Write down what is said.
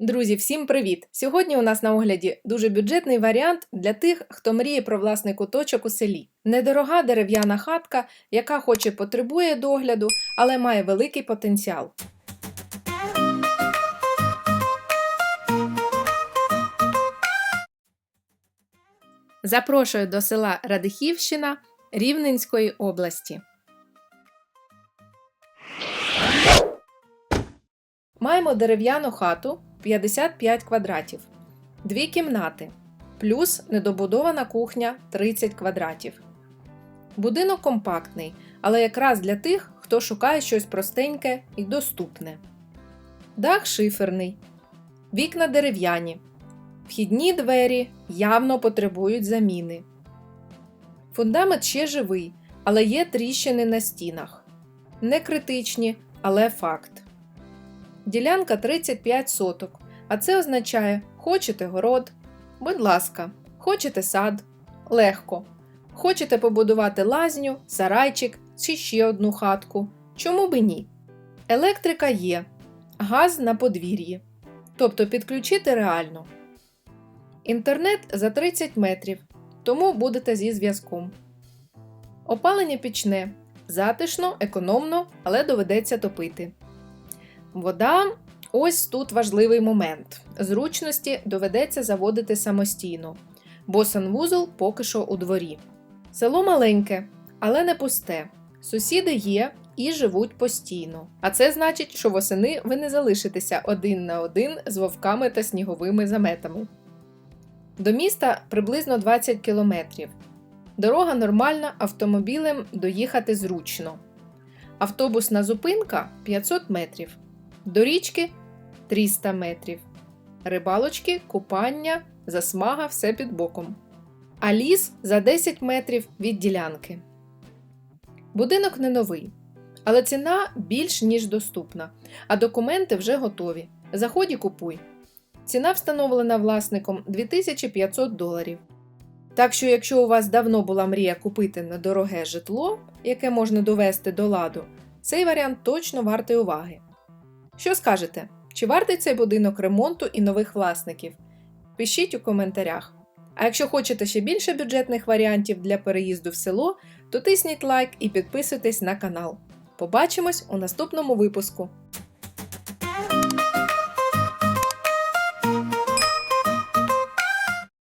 Друзі, всім привіт! Сьогодні у нас на огляді дуже бюджетний варіант для тих, хто мріє про власний куточок у селі. Недорога дерев'яна хатка, яка хоч і потребує догляду, але має великий потенціал. Запрошую до села Радихівщина Рівненської області. Маємо дерев'яну хату 55 квадратів, дві кімнати, плюс недобудована кухня 30 квадратів. Будинок компактний, але якраз для тих, хто шукає щось простеньке і доступне. Дах шиферний, вікна дерев'яні. Вхідні двері явно потребують заміни. Фундамент ще живий, але є тріщини на стінах. Не критичні, але факт. Ділянка 35 соток, а це означає хочете город, будь ласка, хочете сад, легко. Хочете побудувати лазню, сарайчик чи ще одну хатку. Чому би ні? Електрика є, газ на подвір'ї. Тобто підключити реально. Інтернет за 30 метрів, тому будете зі зв'язком. Опалення пічне. Затишно, економно, але доведеться топити. Вода ось тут важливий момент. Зручності доведеться заводити самостійно, бо санвузол поки що у дворі. Село маленьке, але не пусте. Сусіди є і живуть постійно. А це значить, що восени ви не залишитеся один на один з вовками та сніговими заметами. До міста приблизно 20 кілометрів. Дорога нормальна, автомобілем доїхати зручно. Автобусна зупинка 500 метрів. До річки 300 метрів. Рибалочки, купання, засмага все під боком. А ліс за 10 метрів від ділянки. Будинок не новий, але ціна більш ніж доступна, а документи вже готові. Заході купуй. Ціна встановлена власником 2500 доларів. Так що, якщо у вас давно була мрія купити недороге житло, яке можна довести до ладу, цей варіант точно вартий уваги. Що скажете? Чи вартий цей будинок ремонту і нових власників? Пишіть у коментарях. А якщо хочете ще більше бюджетних варіантів для переїзду в село, то тисніть лайк і підписуйтесь на канал. Побачимось у наступному випуску.